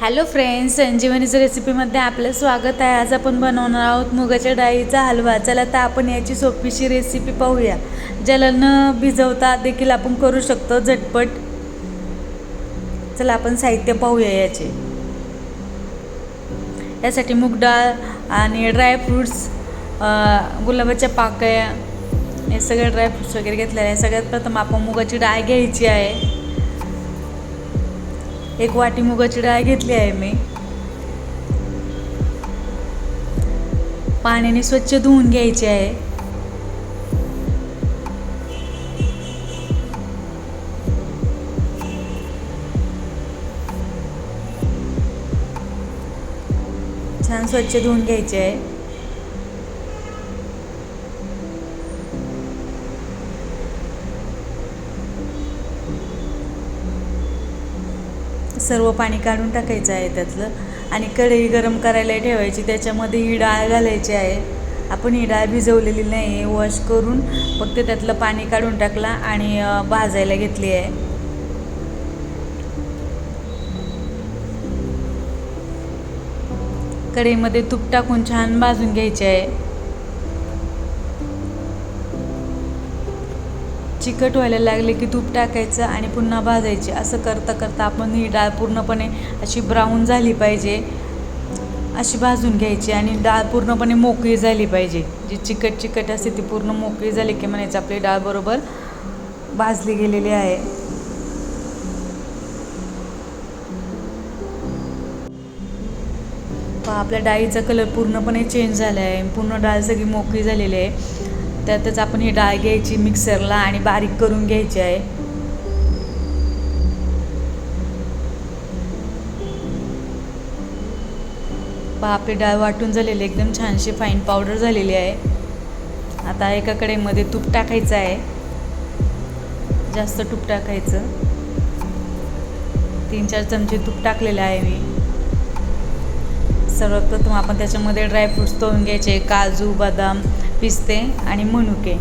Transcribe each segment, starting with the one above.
Hello friends संजीवनीचं रेसिपीमध्ये आपलं स्वागत आहे. आज आपण बनवणार आहोत मुगाच्या डाळीचा हलवा. चला तर आपण याची सोपीशी रेसिपी पाहूया. ज्याला न भिजवता देखील आपण करू शकतो झटपट. चला आपण साहित्य पाहूया याचे. यासाठी मूग डाळ आणि ड्रायफ्रूट्स गुलाबाच्या पाकळ्या हे सगळे ड्रायफ्रूट्स वगैरे घेतलेले आहे. सगळ्यात प्रथम आपण मुगाची डाळ घ्यायची आहे. एक वाटी मुगाची डाळ घेतली आहे मी. पाण्याने स्वच्छ धुवून घ्यायची आहे. छान स्वच्छ धुवून घ्यायचे आहे. सर्व पाणी काढून टाकायचं आहे त्यातलं. आणि कढई गरम करायला ठेवायची त्याच्यामध्ये ही डाळ घालायची आहे. आपण ही डाळ भिजवलेली नाही आहे वॉश करून फक्त त्यातलं पाणी काढून टाकला आणि भाजायला घेतली आहे. कढईमध्ये तूप टाकून छान भाजून घ्यायचे आहे. चिकट व्हायला लागले की तूप टाकायचं आणि पुन्हा भाजायचे. असं करता करता आपण ही डाळ पूर्णपणे अशी ब्राऊन झाली पाहिजे. अशी भाजून घ्यायची आणि डाळ पूर्णपणे मोकळी झाली पाहिजे. जी चिकट चिकट असते ती पूर्ण मोकळी झाली की म्हणायचं आपली डाळ बरोबर भाजली गेलेली आहे. आपल्या डाळीचा कलर पूर्णपणे चेंज झाला आहे पूर्ण डाळ सगळी मोकळी झालेली आहे. त्यातच आपण ही डाळ घ्यायची मिक्सरला आणि बारीक करून घ्यायची आहे. पहा आपली डाळ वाटून झालेली एकदम छानशी फाईन पावडर झालेली आहे. आता एका कडेमध्ये तूप टाकायचं आहे. जास्त तूप टाकायचं. तीन चार चमचे तूप टाकलेले आहे मी. सर्वप्रथम आपण त्याच्यामध्ये ड्रायफ्रूट्स तळून घ्यायचे. काजू बदाम पिस्ते आणि मनुके.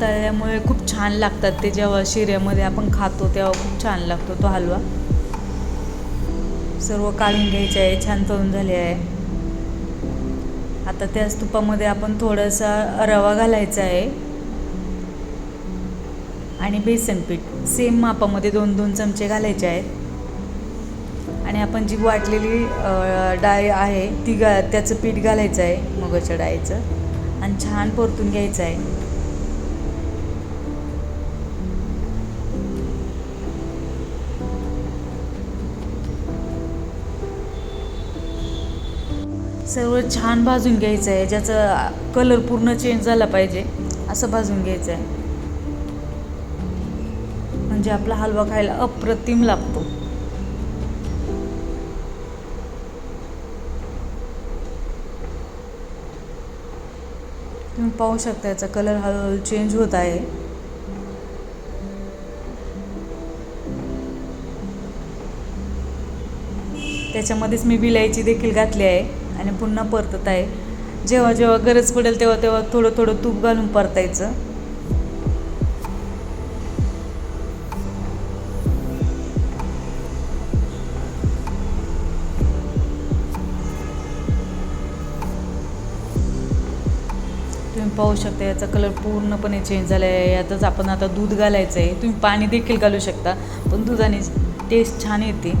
तळल्यामुळे खूप छान लागतात ते जेव्हा शिऱ्यामध्ये आपण खातो तेव्हा खूप छान लागतो तो हलवा. सर्व काढून घ्यायचे आहे छान तळून झाले आहे. आता त्याच तुपामध्ये आपण थोडासा रवा घालायचा आहे. आणि बेसन पीठ. सेम मापामध्ये दोन दोन चमचे घालायचे आहेत. आणि आपण जी वाटलेली डाळ आहे ती गा त्याचं पीठ घालायचं आहे मुगाच्या डाळीचं. आणि छान परतून घ्यायचं आहे. सर्व छान भाजून घ्यायचं आहे. ज्याचा कलर पूर्ण चेंज झाला पाहिजे असं भाजून घ्यायचं आहे. म्हणजे आपला हलवा खायला अप्रतिम लागतो. तुम्ही पाहू शकता याचा कलर हळूहळू चेंज होत आहे. त्याच्यामध्येच मी विलायची देखील घातली आहे आणि पुन्हा परतत आहे. जेव्हा जेव्हा गरज पडेल तेव्हा तेव्हा थोडं थोडं तूप घालून परतायचं. पाहू शकता याचा कलर पूर्णपणे चेंज झाला आहे यातच आपण आता दूध घालायचं आहे तुम्ही पाणी देखील घालू शकता पण दुधाने टेस्ट छान येते.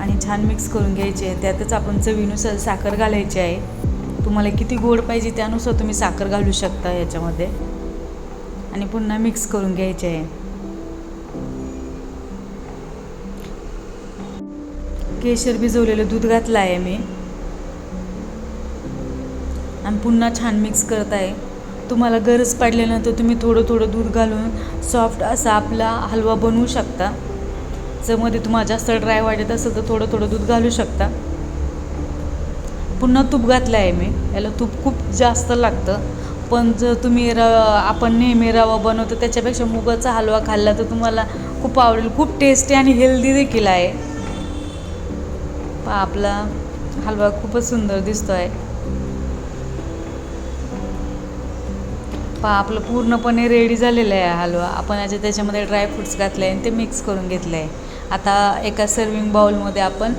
आणि छान मिक्स करून घ्यायची आहे. त्यातच आपण चवीनुसार साखर घालायची आहे. तुम्हाला किती गोड पाहिजे त्यानुसार तुम्ही साखर घालू शकता याच्यामध्ये. आणि पुन्हा मिक्स करून घ्यायचे आहे. केशर भिजवलेलं दूध घातलं आहे मी. आणि पुन्हा छान मिक्स करत आहे. तुम्हाला गरज पडल्यानंतर तुम्ही थोडं थोडं दूध घालून सॉफ्ट असा आपला हलवा बनवू शकता. जर मध्ये तुम्हाला जास्त ड्राय वाटत असेल तर थोडं थोडं दूध घालू शकता. पुन्हा तूप घातलं आहे मी. याला तूप खूप जास्त लागतं. पण जर तुम्ही र आपण नेहमी रवा बनवतो त्याच्यापेक्षा मुगाचा हलवा खाल्ला तर तुम्हाला खूप आवडेल. खूप टेस्टी आणि हेल्दी देखील आहे. पहा आपला हलवा खूपच सुंदर दिसतो आहे पहा आपलं पूर्णपणे रेडी झालेलं आहे हलवा. आपण याच्या त्याच्यामध्ये ड्रायफ्रूट्स घातले आणि ते मिक्स करून घेतलं आहे. आता एका सर्विंग बाउलमध्ये आपण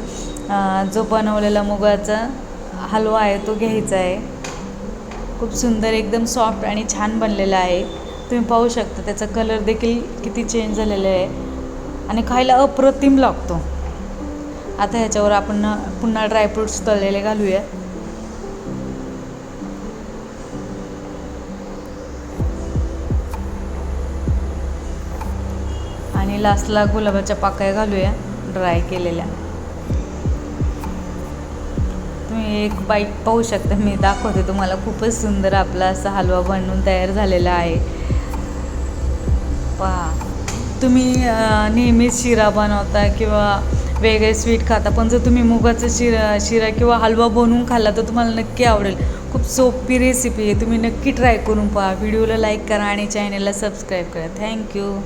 जो बनवलेला मुगाचा हलवा आहे तो घ्यायचा आहे. खूप सुंदर एकदम सॉफ्ट आणि छान बनलेला आहे. तुम्ही पाहू शकता त्याचा कलर देखील किती चेंज झालेला आहे. आणि खायला अप्रतिम लागतो. आता ह्याच्यावर आपण पुन्हा ड्रायफ्रूट्स तळलेले घालूया. आणि लास्टला गुलाबाच्या पाकळ्या घालूया ड्राय केलेल्या. तुम्ही एक बाईट पाहू शकता मी दाखवते तुम्हाला. खूपच सुंदर आपला असा हलवा बनवून तयार झालेला आहे. पहा तुम्ही नेहमीच शिरा बनवता किंवा वेगळे स्वीट खाता पण जर तुम्ही मुगाचा शिरा शिरा किंवा हलवा बनवून खाल्ला तर तुम्हाला नक्की आवडेल. खूप सोपी रेसिपी आहे तुम्ही नक्की ट्राय करून पहा. व्हिडिओला लाईक करा आणि चॅनलला सबस्क्राईब करा. थँक्यू